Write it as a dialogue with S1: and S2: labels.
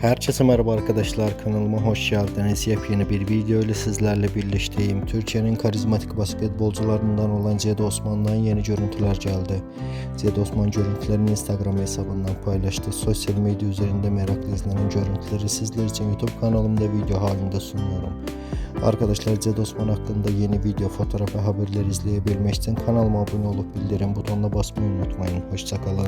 S1: Herkese merhaba arkadaşlar kanalıma hoş geldiniz. Yepyeni bir video ile sizlerle birlikteyim. Türkiye'nin karizmatik basketbolcularından olan Zed Osman'dan yeni görüntüler geldi. Zed Osman görüntülerini Instagram hesabından paylaştı. Sosyal medya üzerinde meraklı izlenen görüntüleri sizler için YouTube kanalımda video halinde sunuyorum. Arkadaşlar Zed Osman hakkında yeni video, fotoğraf ve haberler izleyebilmek için kanalıma abone olup bildirim butonuna basmayı unutmayın. Hoşçakalın.